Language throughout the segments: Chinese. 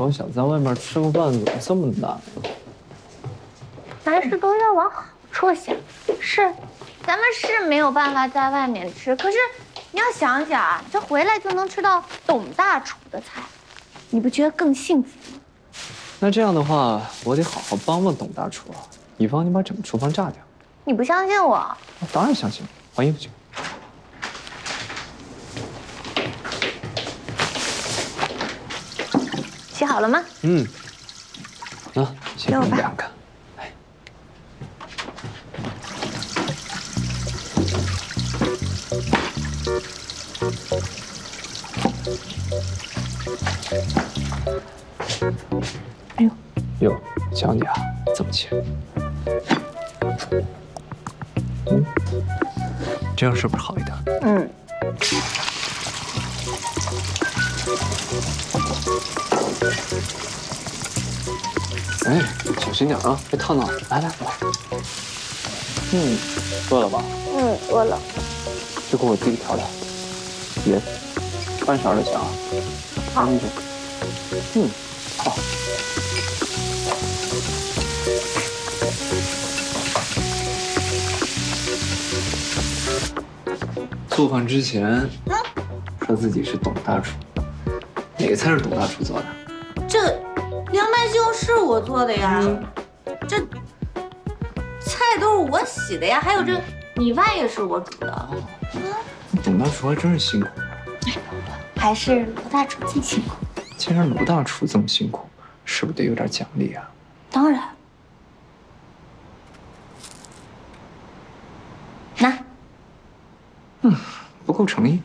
头想在外面吃个饭，怎么这么难？凡事都要往好处想。是，咱们是没有办法在外面吃，可是你要想想啊，这回来就能吃到董大厨的菜，你不觉得更幸福吗？那这样的话，我得好好帮帮董大厨，以防你把整个厨房炸掉。你不相信我？我当然相信你，换衣服去。好了吗？嗯，啊，先给你两个。哎，哎呦，哟，教你啊，这么切。嗯，这样是不是好小心点啊，别烫到。来来来，嗯，饿了吧？嗯，饿了。这给我自己调料，盐，半勺就行啊。嗯，好。做饭之前说自己是董大厨，哪个菜是董大厨做的？我做的呀，这菜都是我洗的呀，还有这米饭也是我煮的。董大厨还真是辛苦。还是卢大厨最辛苦。既然卢大厨这么辛苦，是不是得有点奖励啊？当然。拿，不够诚意。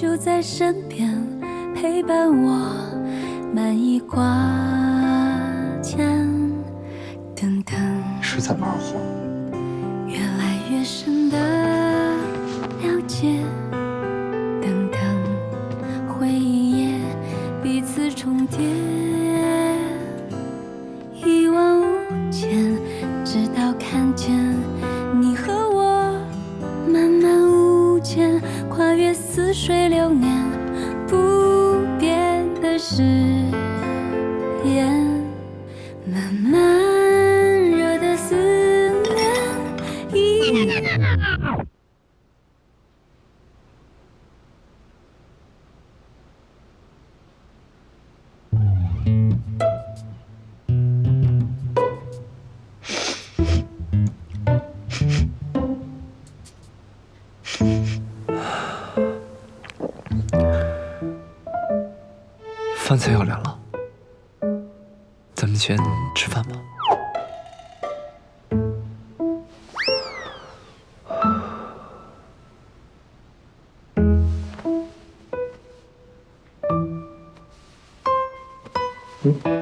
就在身边，陪伴我满意挂牵。等等。是在玩火。越来越深的饭菜要凉了，咱们先吃饭吧。嗯。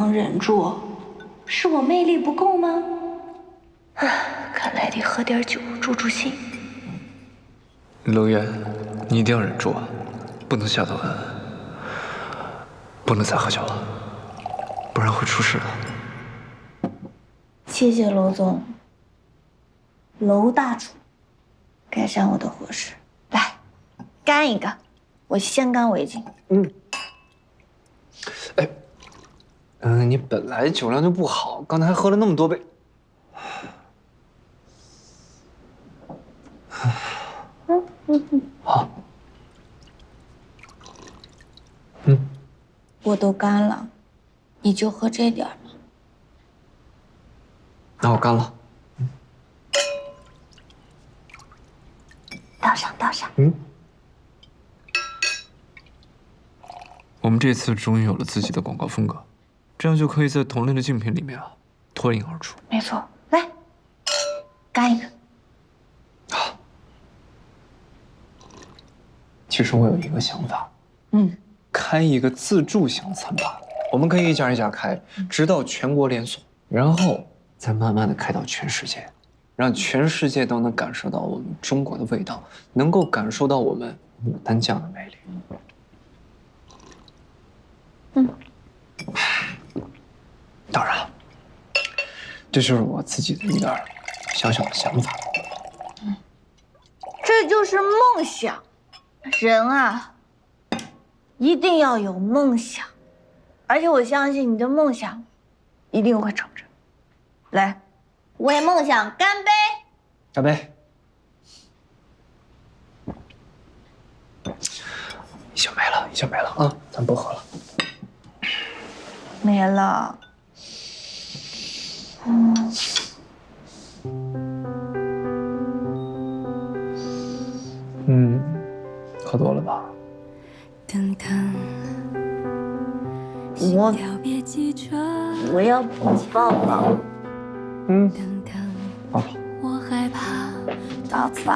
能忍住，是我魅力不够吗？啊，看来得喝点酒助助兴。楼渊，你一定要忍住啊，不能下头狠，不能再喝酒了，不然会出事的。谢谢楼总，楼大厨，改善我的伙食。来，干一个，我先干为敬。哎，嗯你本来酒量就不好刚才还喝了那么多杯 好。嗯。我都干了你就喝这点嘛那我干了。倒上倒上嗯。我们这次终于有了自己的广告风格。这样就可以在同类的竞品里面啊脱颖而出。没错，来，干一个。好其实我有一个想法，嗯，开一个自助型餐吧，我们可以一家一家开，直到全国连锁，然后再慢慢的开到全世界，让全世界都能感受到我们中国的味道，能够感受到我们牡丹酱的魅力。嗯，当然了，这就是我自己的一点小小的想法。这就是梦想。人啊，一定要有梦想，而且我相信你的梦想一定会成真。来，为梦想干杯！干杯！已经没了，已经没了啊，咱不喝了。没了。嗯。嗯，喝多了吧？等等，我我要抱抱。嗯，等等，抱抱。我害怕抱抱。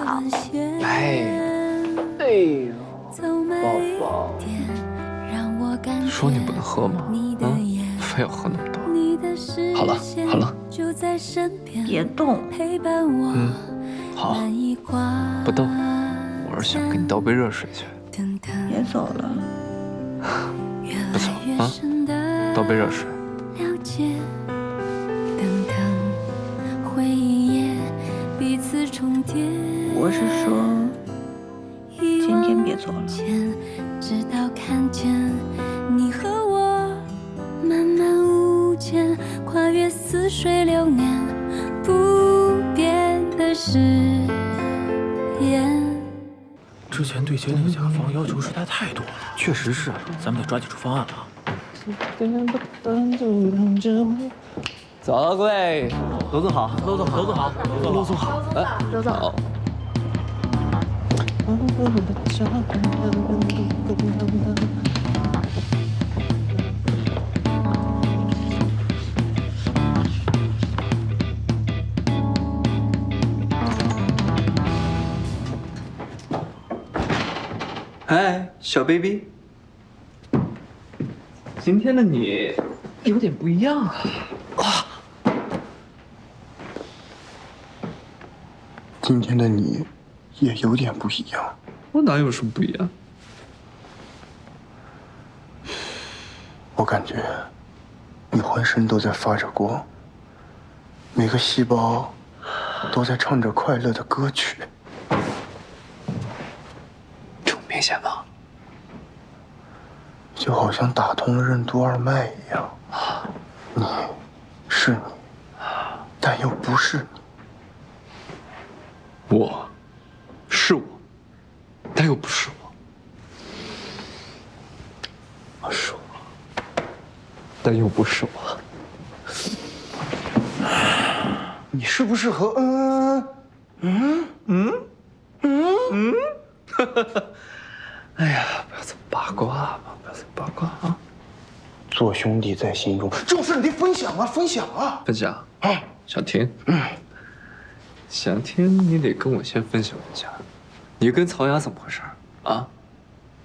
哎，哎呦，走慢一点，让我感觉说你不能喝吗？你的啊，眼非要喝那么多。你的视好了线好了别动，陪伴我嗯，好，不动。我是想给你倒杯热水去，等等，别走了。越不错来越啊深的倒杯热水。了解，等等，回忆也彼此重叠。我是说，今今天别走了似水流年，不变的誓言。之前对接那个甲方要求实在太多了，确实是，咱们得抓紧出方案了啊。走了，各位。娄总好，娄总好，娄总好，娄总好。走走。好。嗨，小 baby，今天的你有点不一样啊。今天的你也有点不一样。我哪有什么不一样？我感觉你浑身都在发着光，每个细胞都在唱着快乐的歌曲。这么明显吗？就好像打通了任督二脉一样。你是你，但又不是你。我，是我，但又不是我。我是我，但又不是我。你是不是和嗯嗯嗯嗯 哎呀，不要这么八卦嘛！不要这么八卦啊！做兄弟在心中，这种事你得分享啊，分享啊！分享啊，想听？嗯，想听你得跟我先分享一下。你跟曹雅怎么回事啊？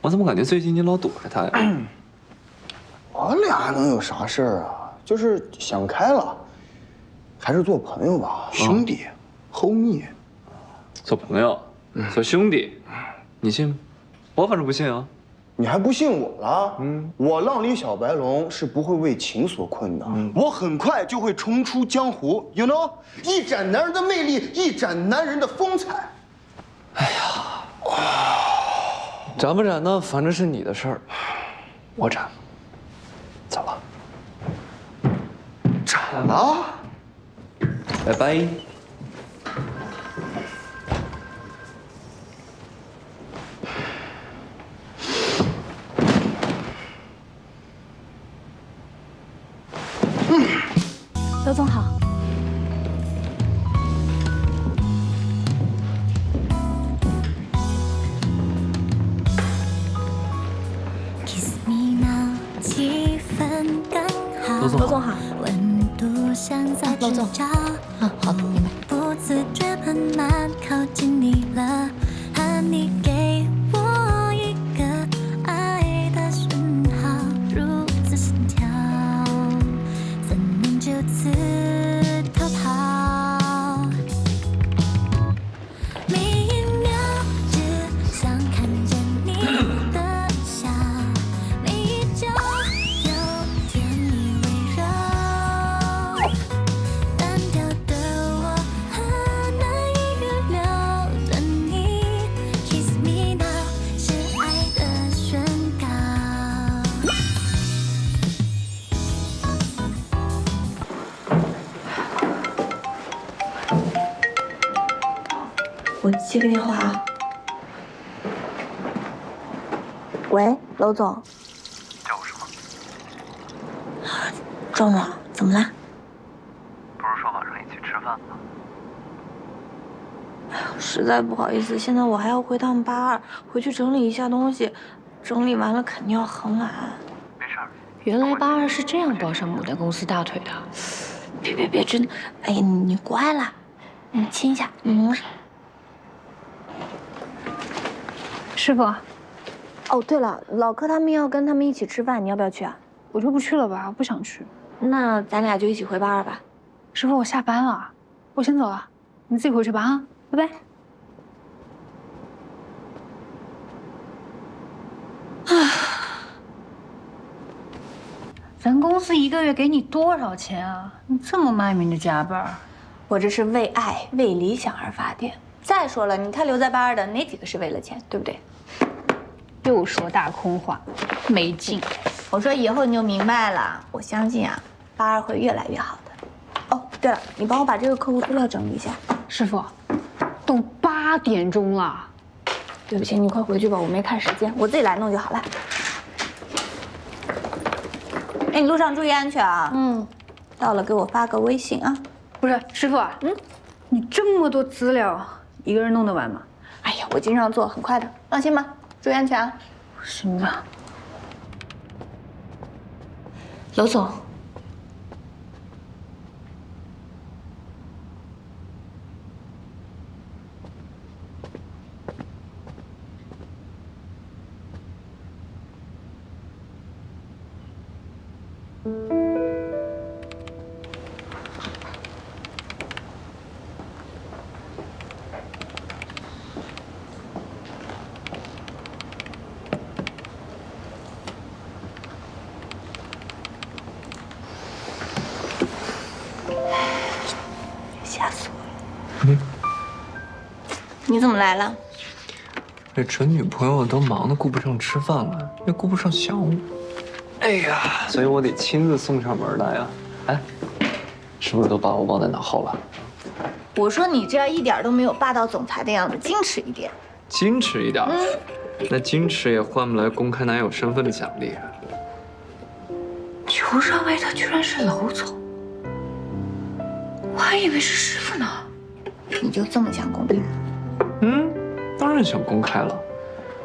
我怎么感觉最近你老躲着她呀？我俩能有啥事儿啊？就是想开了，还是做朋友吧，兄弟，homie。做朋友，做兄弟，你信吗？我反正不信啊。你还不信我了？嗯，我浪里小白龙是不会为情所困的，我很快就会重出江湖，you know，一展男人的魅力，一展男人的风采。哎呀，展不展呢？反正是你的事儿，我展。走了，展了？拜拜。接个电话啊。喂，娄总。叫我什么？壮壮，怎么了？不是说晚上一起吃饭吗？实在不好意思，现在我还要回趟八二，回去整理一下东西，整理完了肯定要很晚。没事儿，原来八二是这样抱上牡丹公司大腿的。别别别，真的，哎呀，你乖了，你亲一下，嗯。师傅，哦，对了，老柯他们要跟他们一起吃饭，你要不要去啊？我就不去了吧，不想去。那咱俩就一起回八二吧。师傅，我下班了，我先走了，你自己回去吧啊，拜拜。咱公司一个月给你多少钱啊？你这么卖命的加班，我这是为爱、为理想而发电。再说了，你看留在八二的哪几个是为了钱，对不对？又说大空话，没劲。我说以后你就明白了，我相信啊，八二会越来越好的。哦，对了，你帮我把这个客户资料整理一下。师傅，都八点钟了，对不起，你快回去吧，我没看时间，我自己来弄就好了。哎，你路上注意安全啊！嗯，到了给我发个微信啊。不是师傅啊，嗯，你这么多资料，一个人弄得完吗？哎呀，我经常做，很快的，放心吧，注意安全啊。行吧。娄总，你怎么来了？这准女朋友都忙得顾不上吃饭了，也顾不上想我。哎呀，所以我得亲自送上门来呀。哎，是不是都把我忘在脑后了？我说你这样一点都没有霸道总裁的样子，矜持一点。矜持一点，那矜持也换不来公开男友身份的奖励啊。求上位的居然是娄总，我还以为是师傅呢。你就这么想公开？嗯，当然想公开了。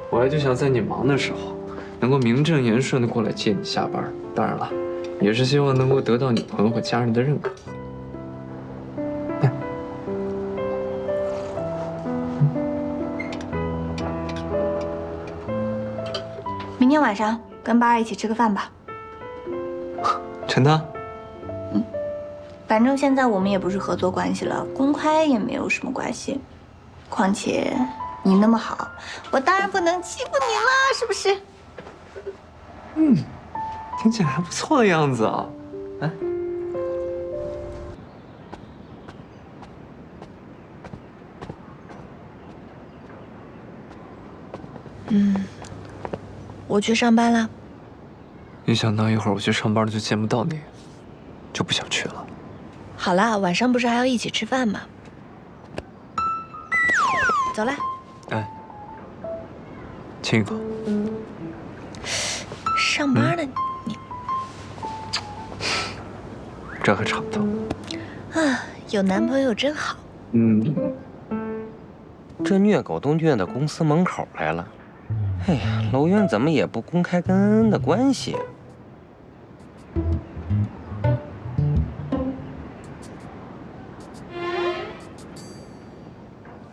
我还就想在你忙的时候，能够名正言顺的过来接你下班。当然了，也是希望能够得到你朋友和家人的认可。明天晚上跟八二一起吃个饭吧。真的？反正现在我们也不是合作关系了，公开也没有什么关系。况且你那么好，我当然不能欺负你了，是不是？嗯，听起来还不错的样子啊。哎，我去上班了。一想到一会儿我去上班了就见不到你，就不想去了。好啦，晚上不是还要一起吃饭吗？走了，哎，亲一口。上班呢，你这还差不多。啊，有男朋友真好。嗯，这虐狗都虐到公司门口来了。哎呀，楼院怎么也不公开跟恩恩的关系？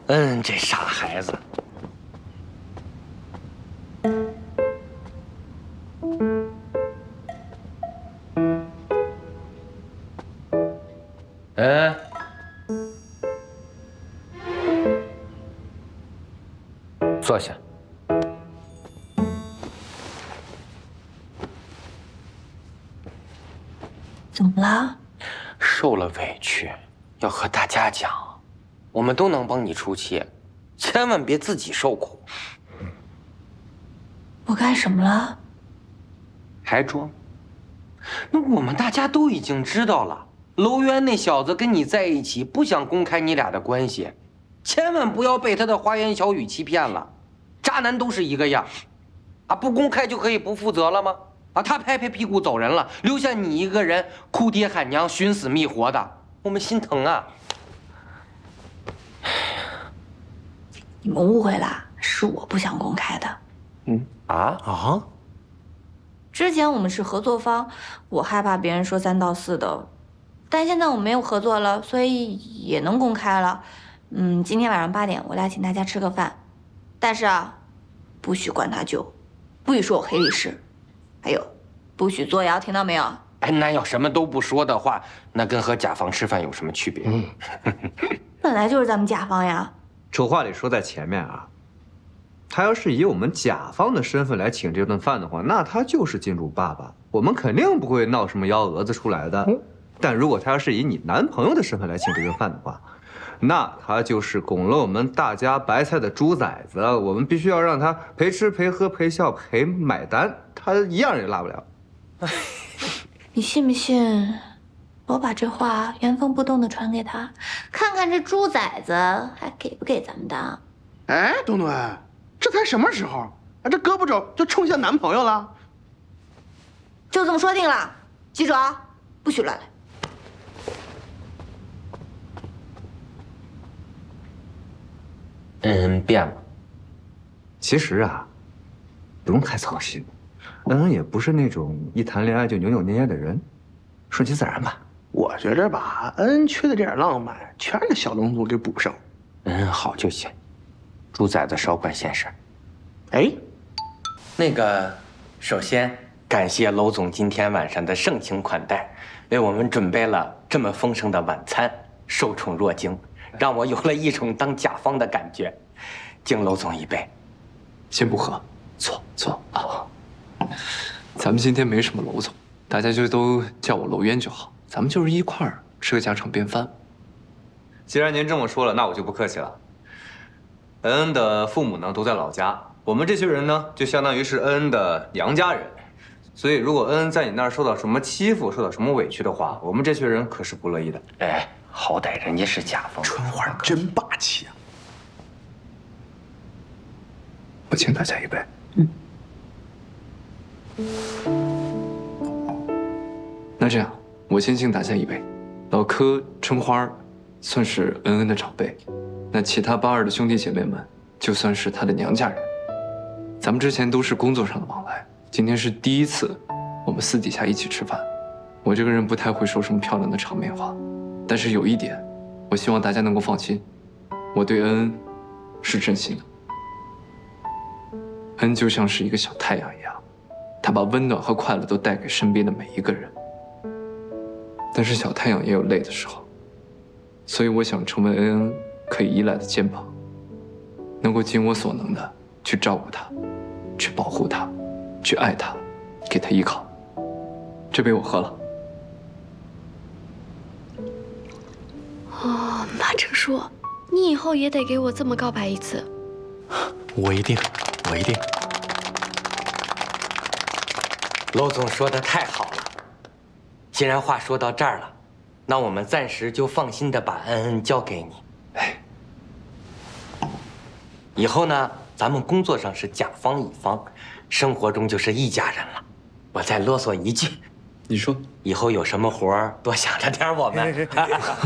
嗯，这傻孩子。哎，坐下。怎么了？受了委屈，要和大家讲，我们都能帮你出气，千万别自己受苦。我干什么了？还装？那我们大家都已经知道了，楼渊那小子跟你在一起，不想公开你俩的关系，千万不要被他的花言巧语欺骗了。渣男都是一个样，啊，不公开就可以不负责了吗？啊，他拍拍屁股走人了，留下你一个人哭爹喊娘、寻死觅活的，我们心疼啊！你们误会了，是我不想公开的。嗯啊啊！之前我们是合作方，我害怕别人说三道四的，但现在我们没有合作了，所以也能公开了。嗯，今天晚上八点，我俩请大家吃个饭，但是啊，不许灌他酒，不许说我黑历史，还有，不许作谣，听到没有？哎，那要什么都不说的话，那跟和甲方吃饭有什么区别？嗯 本来就是咱们甲方呀。丑话得说在前面啊。他要是以我们甲方的身份来请这顿饭的话，那他就是金主爸爸，我们肯定不会闹什么幺蛾子出来的。但如果他要是以你男朋友的身份来请这顿饭的话，那他就是拱了我们大家白菜的猪崽子，我们必须要让他陪吃陪喝陪笑陪买单，他一样也落不了。你信不信？我把这话原封不动的传给他，看看这猪崽子还给不给咱们当。哎，东东，这才什么时候？啊，这胳膊肘就冲向男朋友了？就这么说定了，记住啊，不许乱来。嗯，变了。其实啊，不用太操心，恩恩也不是那种一谈恋爱就扭扭捏捏的人，顺其自然吧。我觉着吧，恩恩缺的这点浪漫，全让小龙族给补上。恩恩好就行，猪崽子少管闲事。哎，那个，首先感谢娄总今天晚上的盛情款待，为我们准备了这么丰盛的晚餐，受宠若惊，让我有了一种当甲方的感觉。敬娄总一杯。先不喝，坐坐啊。咱们今天没什么娄总，大家就都叫我娄渊就好。咱们就是一块儿吃个家常便饭。既然您这么说了，那我就不客气了。恩恩的父母呢都在老家，我们这群人呢就相当于是恩恩的娘家人，所以如果恩恩在你那儿受到什么欺负、受到什么委屈的话，我们这群人可是不乐意的。哎，好歹人家是甲方，春花真霸气啊！我请大家一杯。嗯那这样，我先敬大家一杯。老柯、春花算是恩恩的长辈，那其他八二的兄弟姐妹们就算是他的娘家人。咱们之前都是工作上的往来，今天是第一次我们私底下一起吃饭。我这个人不太会说什么漂亮的场面话，但是有一点，我希望大家能够放心，我对恩恩是真心的。恩就像是一个小太阳一样，他把温暖和快乐都带给身边的每一个人。但是小太阳也有累的时候，所以我想成为恩恩可以依赖的肩膀，能够尽我所能的去照顾他，去保护他，去爱他，给他依靠。这杯我喝了。哦，马成叔，你以后也得给我这么告白一次。我一定，我一定。娄总说的太好了。既然话说到这儿了，那我们暂时就放心的把恩恩交给你。哎，以后呢，咱们工作上是甲方乙方，生活中就是一家人了。我再啰嗦一句，你说，以后有什么活儿多想着点我们。